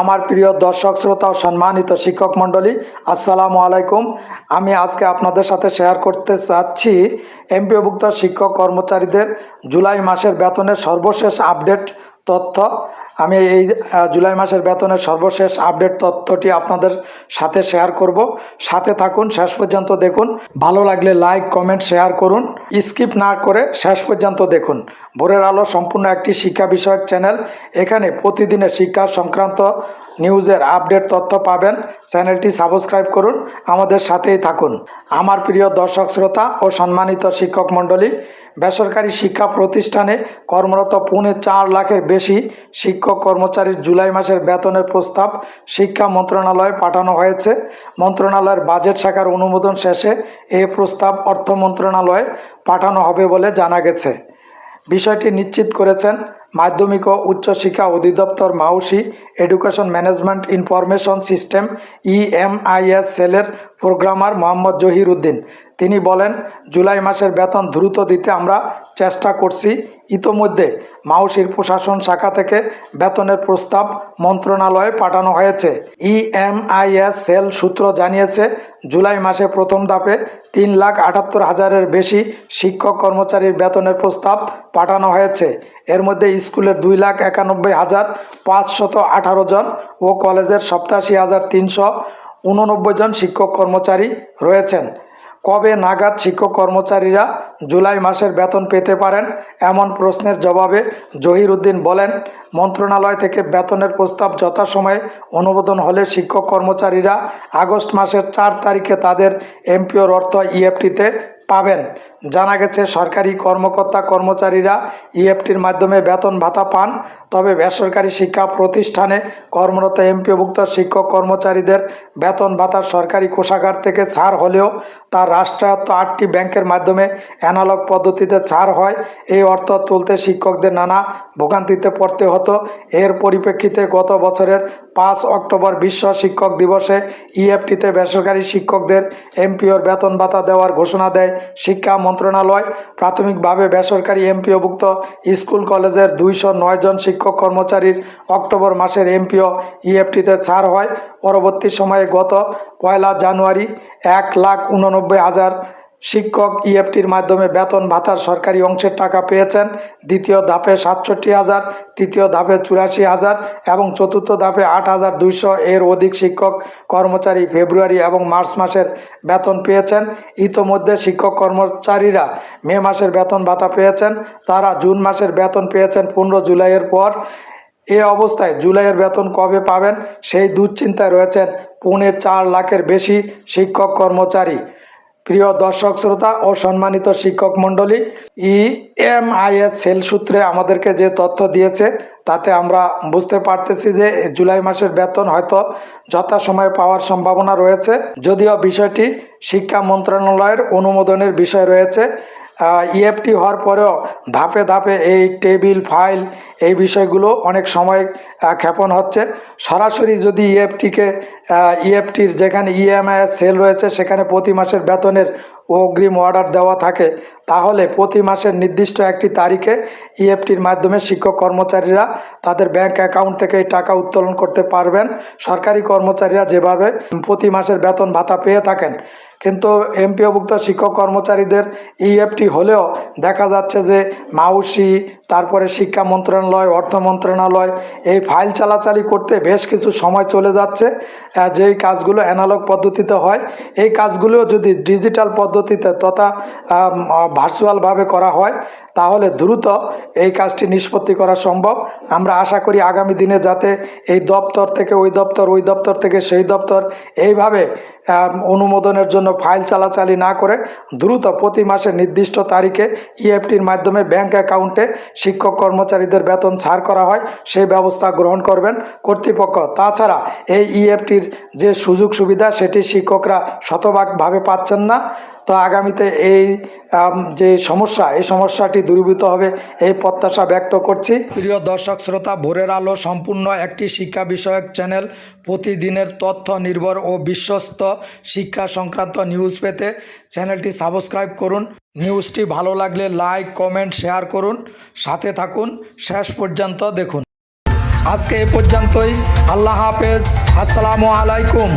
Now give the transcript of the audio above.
আমার প্রিয় দর্শক, শ্রোতা ও সম্মানিত শিক্ষক মণ্ডলী, আসসালামু আলাইকুম। আমি আজকে আপনাদের সাথে শেয়ার করতে চাচ্ছি এমপিওভুক্ত শিক্ষক কর্মচারীদের জুলাই মাসের বেতনের সর্বশেষ আপডেট তথ্য। আমি এই জুলাই মাসের বেতনের সর্বশেষ আপডেট তথ্যটি আপনাদের সাথে শেয়ার করব। সাথে থাকুন, শেষ পর্যন্ত দেখুন। ভালো লাগলে লাইক, কমেন্ট, শেয়ার করুন। স্কিপ না করে শেষ পর্যন্ত দেখুন। ভোরের আলো সম্পূর্ণ একটি শিক্ষা বিষয়ক চ্যানেল। এখানে প্রতিদিনের শিক্ষা সংক্রান্ত নিউজের আপডেট তথ্য পাবেন। চ্যানেলটি সাবস্ক্রাইব করুন। আমাদের সাথেই থাকুন। আমার প্রিয় দর্শক, শ্রোতা ও সম্মানিত শিক্ষক মণ্ডলী, বেসরকারি শিক্ষা প্রতিষ্ঠানে কর্মরত পৌনে চার লাখের বেশি শিক্ষক কর্মচারীর জুলাই মাসের বেতনের প্রস্তাব শিক্ষা মন্ত্রণালয়ে পাঠানো হয়েছে। মন্ত্রণালয়ের বাজেট শাখার অনুমোদন শেষে এ প্রস্তাব অর্থ মন্ত্রণালয়ে পাঠানো হবে বলে জানা গেছে। বিষয়টি নিশ্চিত করেছেন মাধ্যমিক ও উচ্চশিক্ষা অধিদপ্তর Maushi education management information system EMIS সেলের প্রোগ্রামার মোহাম্মদ জহির উদ্দিন তিনি বলেন, জুলাই মাসের বেতন দ্রুত দিতে আমরা চেষ্টা করছি। ইতোমধ্যে মাউসির প্রশাসন শাখা থেকে বেতনের প্রস্তাব মন্ত্রণালয়ে পাঠানো হয়েছে। ইএমআইএস সেল সূত্র জানিয়েছে, জুলাই মাসে প্রথম ধাপে তিন লাখ আটাত্তর হাজারের বেশি শিক্ষক কর্মচারীর বেতনের প্রস্তাব পাঠানো হয়েছে। এর মধ্যে স্কুলের দুই লাখ একানব্বই হাজার পাঁচশত আঠারো জন ও কলেজের সপ্তাশি হাজার তিনশো উননব্বই জন শিক্ষক কর্মচারী রয়েছেন। কবে নাগাদ শিক্ষক কর্মচারীরা জুলাই মাসের বেতন পেতে পারেন? এমন প্রশ্নের জবাবে জহির উদ্দিন বলেন, মন্ত্রণালয় থেকে বেতনের প্রস্তাব যথাসময়ে অনুমোদন হলে শিক্ষক কর্মচারীরা আগস্ট মাসের চার তারিখে তাদের এমপিওর অর্থ ইএফটিতে পাবেন। জানা গেছে, সরকারি কর্মকর্তা কর্মচারীরা ইএফটির মাধ্যমে বেতন ভাতা পান, তবে বেসরকারি শিক্ষা প্রতিষ্ঠানে কর্মরত এমপিওভুক্ত শিক্ষক কর্মচারীদের বেতন ভাতা সরকারি কোষাগার থেকে ছাড় হলেও তার রাষ্ট্রায়ত্ত আটটি ব্যাংকের মাধ্যমে অ্যানালগ পদ্ধতিতে ছাড় হয়। এই অর্থ তুলতে শিক্ষকদের নানা ভোগান্তিতে পড়তে হতো। এর পরিপ্রেক্ষিতে গত বছরের পাঁচ অক্টোবর বিশ্ব শিক্ষক দিবসে ইএফটিতে বেসরকারি শিক্ষকদের এমপিওর বেতন ভাতা দেওয়ার ঘোষণা দেয় শিক্ষা মন্ত্রণালয় প্রাথমিকভাবে বেসরকারি এমপিওভুক্ত স্কুল কলেজের দুইশো নয় জন শিক্ষক কর্মচারীর অক্টোবর মাসের এমপিও ইএফটিতে ছাড় হয়। পরবর্তী সময়ে গত পয়লা জানুয়ারি এক লাখ উননব্বই হাজার শিক্ষক ইএফটির মাধ্যমে বেতন ভাতার সরকারি অংশের টাকা পেয়েছেন। দ্বিতীয় ধাপে সাতষট্টি হাজার, তৃতীয় ধাপে চুরাশি হাজার এবং চতুর্থ ধাপে আট হাজার দুইশো এর অধিক শিক্ষক কর্মচারী ফেব্রুয়ারি এবং মার্চ মাসের বেতন পেয়েছেন। ইতোমধ্যে শিক্ষক কর্মচারীরা মে মাসের বেতন ভাতা পেয়েছেন, তারা জুন মাসের বেতন পেয়েছেন পনেরো জুলাইয়ের পর। এ অবস্থায় জুলাইয়ের বেতন কবে পাবেন সেই দুশ্চিন্তায় রয়েছেন পুনে চার লাখের বেশি শিক্ষক কর্মচারী। প্রিয় দর্শক, শ্রোতা ও সম্মানিত শিক্ষক মণ্ডলী ইএমআইএস সেল সূত্রে আমাদেরকে যে তথ্য দিয়েছে, তাতে আমরা বুঝতে পারতেছি যে জুলাই মাসের বেতন হয়তো যথাসময়ে পাওয়ার সম্ভাবনা রয়েছে। যদিও বিষয়টি শিক্ষা মন্ত্রণালয়ের অনুমোদনের বিষয় রয়েছে ইএফটি হওয়ার পরেও ধাপে ধাপে এই টেবিল, ফাইল এই বিষয়গুলো অনেক সময় ক্ষেপণ হচ্ছে। সরাসরি যদি ইএফটিকে ইএফটির যেখানে ইএমআই সেল রয়েছে, সেখানে প্রতি মাসের বেতনের অগ্রিম অর্ডার দেওয়া থাকে, তাহলে প্রতি মাসের নির্দিষ্ট একটি তারিখে ইএফটির মাধ্যমে শিক্ষক কর্মচারীরা তাদের ব্যাংক অ্যাকাউন্ট থেকে টাকা উত্তোলন করতে পারবেন। সরকারি কর্মচারীরা যেভাবে প্রতি মাসের বেতন ভাতা পেয়ে থাকেন কিন্তু এমপিওভুক্ত শিক্ষক কর্মচারীদের ইএফটি হলেও দেখা যাচ্ছে যে মাউসি, তারপরে শিক্ষা মন্ত্রণালয়, অর্থ মন্ত্রণালয় এই ফাইল চালাচালি করতে বেশ কিছু সময় চলে যাচ্ছে। যেই কাজগুলো অ্যানালগ পদ্ধতিতে হয়, এই কাজগুলো যদি ডিজিটাল পদ্ধতিতে তথা ভার্চুয়ালভাবে করা হয় তাহলে দ্রুত এই কাজটি নিষ্পত্তি করা সম্ভব। আমরা আশা করি আগামী দিনে যাতে এই দপ্তর থেকে ওই দপ্তর ওই দপ্তর থেকে সেই দপ্তর এইভাবে অনুমোদনের জন্য ফাইল চালাচালি না করে দ্রুত প্রতি মাসে নির্দিষ্ট তারিখে ইএফটির মাধ্যমে ব্যাংক অ্যাকাউন্টে শিক্ষক কর্মচারীদের বেতন ছাড় করা হয়, সেই ব্যবস্থা গ্রহণ করবেন কর্তৃপক্ষ। তাছাড়া এই ইএফটির যে সুযোগ সুবিধা, সেটি শিক্ষকরা শতভাগভাবে পাচ্ছেন না। তো আগামীতে এই যে সমস্যা, এই সমস্যাটি দূরীভূত হবে, এই প্রত্যাশা ব্যক্ত করছি। প্রিয় দর্শক, শ্রোতা, ভোরের আলো সম্পূর্ণ একটি শিক্ষা বিষয়ক চ্যানেল। প্রতিদিনের তথ্য নির্ভর ও বিশ্বস্ত শিক্ষা সংক্রান্ত নিউজ পেতে চ্যানেলটি সাবস্ক্রাইব করুন। নিউজটি ভালো লাগলে লাইক, কমেন্ট, শেয়ার করুন। সাথে থাকুন। শেষ পর্যন্ত দেখুন। আজকে এ পর্যন্তই। আল্লাহ হাফেজ। আসসালামু আলাইকুম।